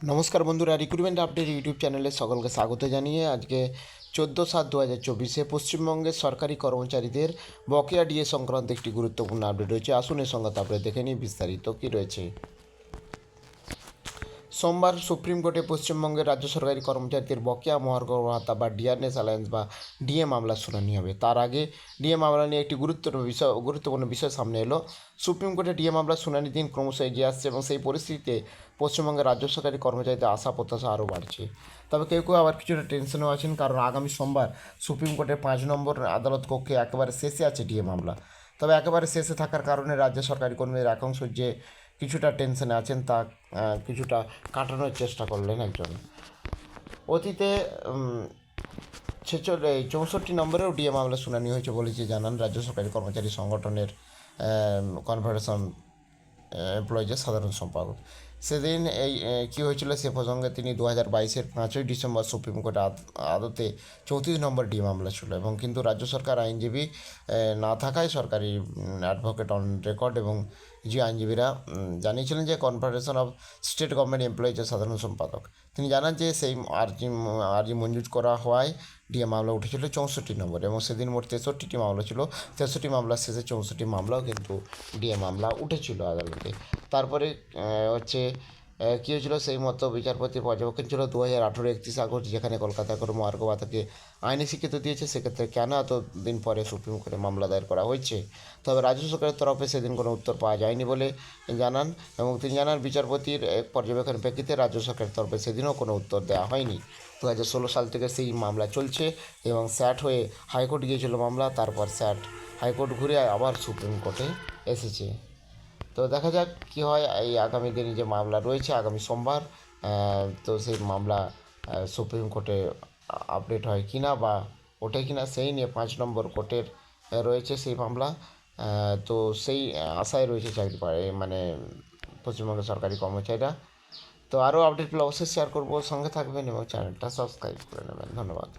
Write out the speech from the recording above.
নমস্কার বন্ধুরা recruitment update YouTube চ্যানেলে সকলকে স্বাগত জানিয়ে আজকে চোদ্দ সাত দু হাজার চব্বিশে পশ্চিমবঙ্গের সরকারি কর্মচারীদের বকেয়া ডিএ সংক্রান্ত একটি গুরুত্বপূর্ণ আপডেট রয়েছে। আসুন এর সঙ্গে তারপরে দেখে নিই বিস্তারিত কী রয়েছে। সোমবার সুপ্রিম কোর্টে পশ্চিমবঙ্গের রাজ্য সরকারি কর্মচারীদের বকেয়া, মহার্ঘ ভাতা বা ডিআরএস অ্যালায়েন্স বা ডিএ মামলার শুনানি হবে। তার আগে ডিএ মামলা নিয়ে একটি গুরুত্বপূর্ণ বিষয় গুরুত্বপূর্ণ বিষয় সামনে এলো। সুপ্রিম কোর্টে ডিএ মামলার শুনানির দিন ক্রমশ এগিয়ে আসছে এবং সেই পরিস্থিতিতে পশ্চিমবঙ্গের রাজ্য সরকারি কর্মচারীদের আশা, প্রত্যাশা আরও বাড়ছে। তবে কেউ কেউ আবার কিছুটা টেনশনেও আছেন, কারণ আগামী সোমবার সুপ্রিম কোর্টের পাঁচ নম্বর আদালত কক্ষে একেবারে শেষে আছে ডিএ মামলা। তবে একেবারে শেষে থাকার কারণে রাজ্য সরকারি কর্মীদের একাংশ যে কিছুটা টেনশনে আছেন, তা কিছুটা কাটানোর চেষ্টা করলেন একজন। অতীতে ছেচল্লিশ চৌষট্টি নম্বরেও ডিএ মামলা শুনানি হয়েছে বলে যে জানান, রাজ্য সরকারি কর্মচারী সংগঠনের কনফেডারেশন এমপ্লয়িজের সাধারণ সম্পাদক। সেদিন এই কী হয়েছিল সে প্রসঙ্গে তিনি দু হাজার বাইশের পাঁচই ডিসেম্বর সুপ্রিম কোর্টে আদ- আদতে চৌত্রিশ নম্বর ডি মামলা ছিল এবং কিন্তু রাজ্য সরকার আইনজীবী না থাকায় সরকারি অ্যাডভোকেট অন রেকর্ড এবং যে আইনজীবীরা জানিয়েছিলেন যে কনফেডারেশন অফ স্টেট গভর্নমেন্ট এমপ্লয়িজের সাধারণ সম্পাদক। তিনি জানান যে সেই আর্জি আর্জি মঞ্জুর করা হওয়ায় ডিএ মামলা উঠেছিল চৌষট্টি নম্বর এবং সেদিন মোট তেষট্টিটি মামলা ছিল। তেষট্টি মামলার শেষে চৌষট্টি মামলাও কিন্তু ডিএ মামলা উঠেছিল আদালতে। তারপরে হচ্ছে কী হয়েছিল? সেই মতো বিচারপতি পর্যবেক্ষণ ছিল দু হাজার আঠেরো একত্রিশ আগস্ট, যেখানে কলকাতা করে মহার্ঘ ভাতাকে আইনি স্বীকৃতি দিয়েছে। সেক্ষেত্রে কেন এত দিন পরে সুপ্রিম কোর্টে মামলা দায়ের করা হয়েছে? তবে রাজ্য সরকারের তরফে সেদিন কোনো উত্তর পাওয়া যায়নি বলে জানান, এবং তিনি জানান বিচারপতির পর্যবেক্ষণ প্রেক্ষিতে রাজ্য সরকারের তরফে সেদিনও কোনো উত্তর দেওয়া হয়নি। দু হাজার ষোলো সাল থেকে সেই মামলা চলছে, এবং স্যাট হয়ে হাইকোর্ট গিয়েছিল মামলা, তারপর স্যাট হাইকোর্ট ঘুরে আবার সুপ্রিম কোর্টে এসেছে। তো দেখা যাক কী হয়, এই আগামী দিনে যে মামলা রয়েছে, আগামী সোমবার তো সেই মামলা সুপ্রিম কোর্টে আপডেট হয় কি না বা ওঠে কি না সেই নিয়ে পাঁচ নম্বর কোর্টের রয়েছে সেই মামলা। তো সেই আশায় রয়েছে চাকরি মানে পশ্চিমবঙ্গের সরকারি কর্মচারীরা। তো আরও আপডেট পেলে অবশ্যই শেয়ার করব। সঙ্গে থাকবেন এবং চ্যানেলটা সাবস্ক্রাইব করে নেবেন। ধন্যবাদ।